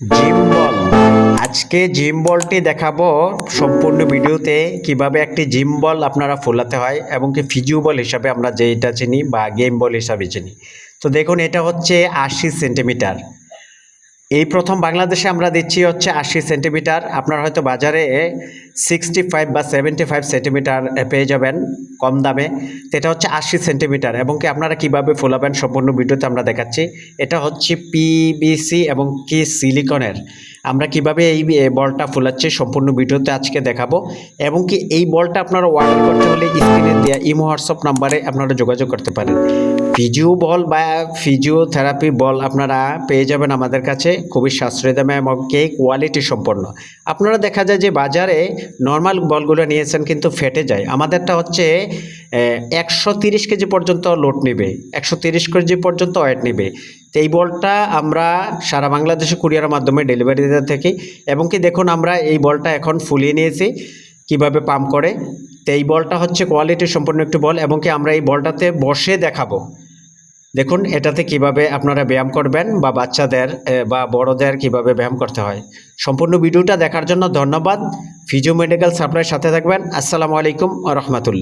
Gym বল। আজকে gym বলটি দেখাবো সম্পূর্ণ ভিডিওতে, কীভাবে একটি জিম বল আপনারা ফোলাতে হয় এবং কি ফিজিও বল হিসাবে আমরা যেটা চিনি বা গেম বল হিসাবে চিনি। তো দেখুন, এটা হচ্ছে আশি সেন্টিমিটার। এই প্রথম বাংলাদেশে আমরা দিচ্ছি হচ্ছে আশি সেন্টিমিটার। আপনারা হয়তো বাজারে সিক্সটি ফাইভ বা সেভেন্টি ফাইভ সেন্টিমিটার পেয়ে যাবেন। কম দামে সেটা হচ্ছে আশি সেন্টিমিটার। এবং কি আপনারা কীভাবে ফোলাবেন সম্পূর্ণ ভিডিওতে আমরা দেখাচ্ছি, এটা হচ্ছে পিবিসি এবং কি সিলিকনের। আমরা কীভাবে এই বলটা ফোলাচ্ছি সম্পূর্ণ ভিডিওতে আজকে দেখাবো। এবং কি এই বলটা আপনারা অর্ডার করতে হলে স্ক্রিনে দেওয়া ইমো হোয়াটসঅ্যাপ নাম্বারে আপনারা যোগাযোগ করতে পারেন। ফিজিও বল বা ফিজিওথেরাপি বল আপনারা পেয়ে যাবেন আমাদের কাছে। খুবই সাশ্রয়ী দামে এবং কে কোয়ালিটি সম্পন্ন। আপনারা দেখা যায় যে বাজারে নর্মাল বলগুলো নিয়েছেন কিন্তু ফেটে যায়। আমাদেরটা হচ্ছে একশো তিরিশ কেজি পর্যন্ত লোড নেবে। একশো তিরিশ কেজি পর্যন্ত ওয়েট নেবে। তো এই বলটা আমরা সারা বাংলাদেশে কুরিয়ারের মাধ্যমে ডেলিভারি দিতে থাকি এবং কি দেখুন আমরা এই বলটা এখন ফুলিয়ে নিয়েছি কীভাবে পাম্প করে। তো এই বলটা হচ্ছে কোয়ালিটি সম্পন্ন একটি বল এবং কি আমরা এই বলটাতে বসে দেখাবো। দেখুন, এটাতে কীভাবে আপনারা ব্যায়াম করবেন বা বাচ্চাদের বা বড়দের কীভাবে ব্যায়াম করতে হয়। সম্পূর্ণ ভিডিওটা দেখার জন্য ধন্যবাদ। ফিজিও মেডিকেল সাপ্লাইয়ের সাথে থাকবেন। আসসালামু আলাইকুম রহমতুল্লাহ।